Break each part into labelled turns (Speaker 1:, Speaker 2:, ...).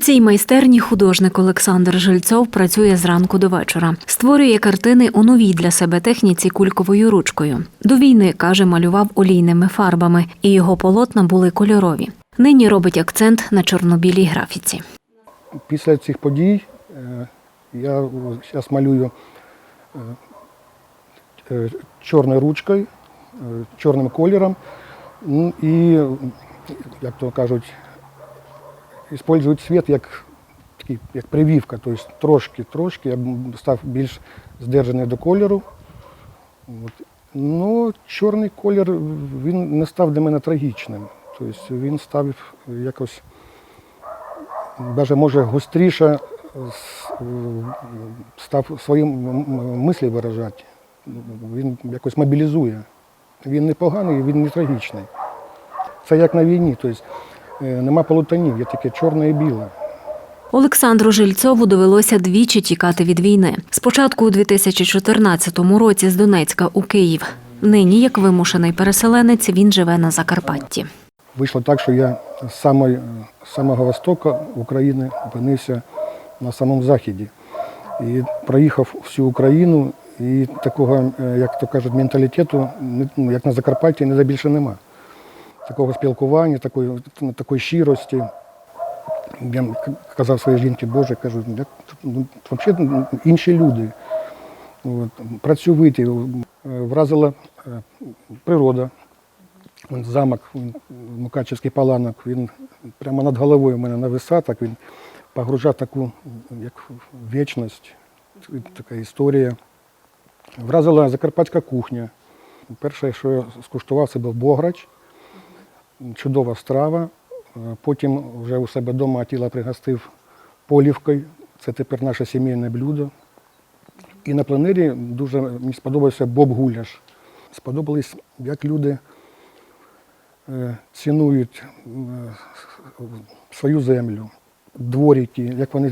Speaker 1: цій майстерні художник Олександр Жильцов працює зранку до вечора. Створює картини у новій для себе техніці кульковою ручкою. До війни, каже, малював олійними фарбами, і його полотна були кольорові. Нині робить акцент на чорнобілій графіці.
Speaker 2: Після цих подій е, я зараз малюю е, е, чорною ручкою, чорним кольором. Ну, І, як то кажуть, використовують світ як, як прививка, тобто трошки, трошки я став більш здержаний до кольору. От. Ну, чорний колір він не став для мене трагічним. Тобто він став якось навіть може гостріше став свої м- м- мислі виражати. Він якось мобілізує. Він не поганий, він не трагічний. Це як на війні, тобто нема полутонів, є таке чорне і біле.
Speaker 1: Олександру Жильцову довелося двічі тікати від війни. Спочатку у 2014 році з Донецька у Київ. Нині, як вимушений переселенець, він живе на Закарпатті.
Speaker 2: Вийшло так, що я з самої, з самого востоку України опинився на самому заході. І проїхав всю Україну, і такого, е, як то кажуть, менталітету, ну, як на Закарпатті, ніде більше нема. Такого спілкування, такої, такої щирості. Я казав своїй жінці, Боже, кажу, як, ну, взагалі інші люди. От, працьовиті, е, вразила е, природа, замок, Мукачевський паланок, він прямо над головою в мене нависав, так він погружав таку, як вічність, така історія. Вразила закарпатська кухня. Перше, що я скуштував, це був бограч, чудова страва. Е, Потім вже у себе вдома тіла пригостив полівкою. Це тепер наше сімейне блюдо. І на планері дуже мені сподобався Боб Гуляш. Сподобались, як люди е, цінують е, свою землю, дворіки, як вони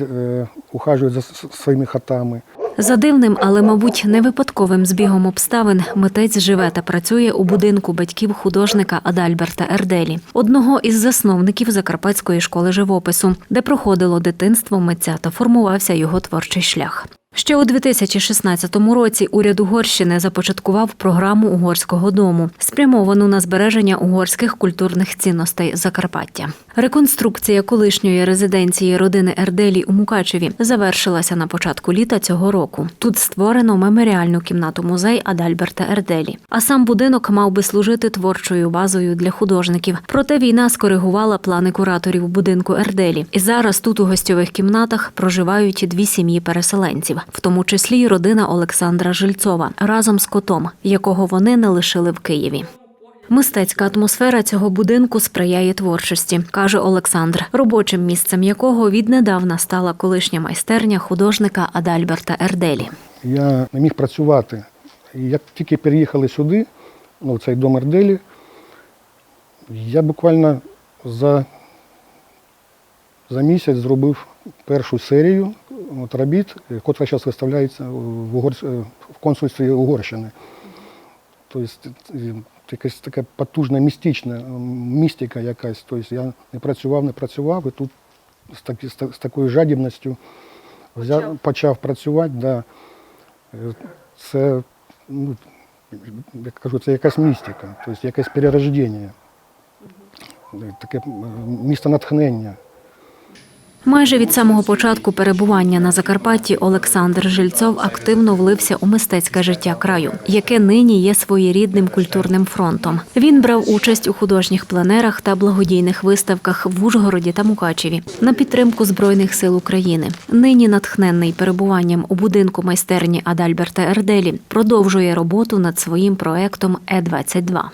Speaker 2: ухажують за своїми хатами.
Speaker 1: За дивним, але, мабуть, не випадковим збігом обставин митець живе та працює у будинку батьків художника Адальберта Ерделі, одного із засновників Закарпатської школи живопису, де проходило дитинство митця та формувався його творчий шлях. Ще у 2016 році уряд Угорщини започаткував програму угорського дому, спрямовану на збереження угорських культурних цінностей Закарпаття. Реконструкція колишньої резиденції родини Ерделі у Мукачеві завершилася на початку літа цього року. Тут створено меморіальну кімнату музей Адальберта Ерделі. А сам будинок мав би служити творчою базою для художників. Проте війна скоригувала плани кураторів будинку Ерделі. І зараз тут у гостьових кімнатах проживають дві сім'ї переселенців, в тому числі й родина Олександра Жильцова разом з котом, якого вони не лишили в Києві. Мистецька атмосфера цього будинку сприяє творчості, каже Олександр, робочим місцем якого віднедавна стала колишня майстерня художника Адальберта Ерделі.
Speaker 2: Я не міг працювати. Як тільки переїхали сюди, ну, в цей дом Ерделі, я буквально за, за місяць зробив першу серію от, робіт, яка зараз виставляється в, Угорсь... в консульстві Угорщини. Тобто якась така потужна містична містика якась. Тобто я не працював, не працював, і тут з, такі, з, такою жадібністю взяв, почав працювати. Да. Е, Це, ну, як кажу, це якась містика, тобто якесь перерождення, Е, таке місто натхнення.
Speaker 1: Майже від самого початку перебування на Закарпатті Олександр Жильцов активно влився у мистецьке життя краю, яке нині є своєрідним культурним фронтом. Він брав участь у художніх пленерах та благодійних виставках в Ужгороді та Мукачеві на підтримку збройних сил України. Нині натхненний перебуванням у будинку майстерні Адальберта Ерделі продовжує роботу над своїм проектом Е 22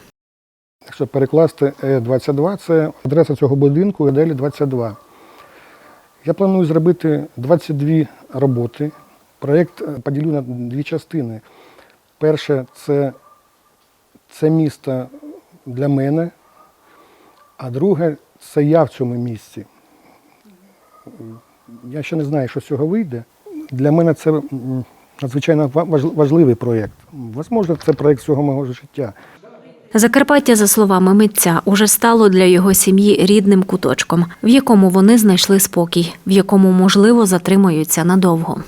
Speaker 2: Якщо перекласти Е22, це адреса цього будинку Еделі 22. Я планую зробити 22 роботи. Проєкт е, поділю на дві частини. Перше це, це місто для мене, а друге це я в цьому місці. Я ще не знаю, що з цього вийде. Для мене це надзвичайно важливий проєкт. Можливо, це проєкт всього мого життя.
Speaker 1: Закарпаття, за словами митця, уже стало для його сім'ї рідним куточком, в якому вони знайшли спокій, в якому можливо затримуються надовго.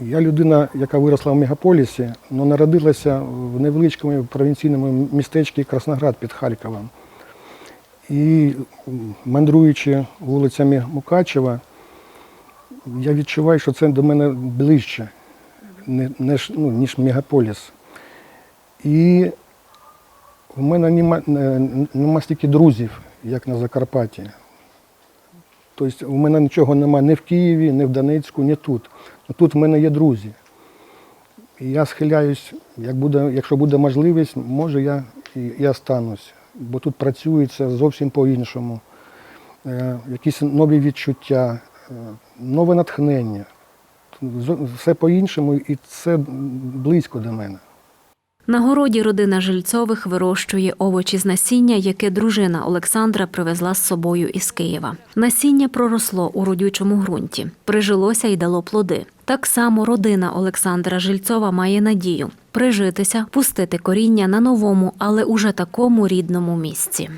Speaker 2: Я людина, яка виросла в мегаполісі, але народилася в невеличкому провінційному містечку Красноград під Харковом. І мандруючи вулицями Мукачева, я відчуваю, що це до мене ближче, ну, ніж мегаполіс. І в мене нема, нема стільки друзів, як на Закарпатті. Тобто у мене нічого немає ні в Києві, ні в Донецьку, ні тут. Тут в мене є друзі. І я схиляюсь, як буде, якщо буде можливість, може я і останусь. Бо тут працюється зовсім по-іншому. Е, якісь нові відчуття, е, нове натхнення. Все по-іншому, і це близько до мене.
Speaker 1: На городі родина Жильцових вирощує овочі з насіння, яке дружина Олександра привезла з собою із Києва. Насіння проросло у родючому ґрунті, прижилося і дало плоди. Так само родина Олександра Жильцова має надію прижитися, пустити коріння на новому, але уже такому рідному місці.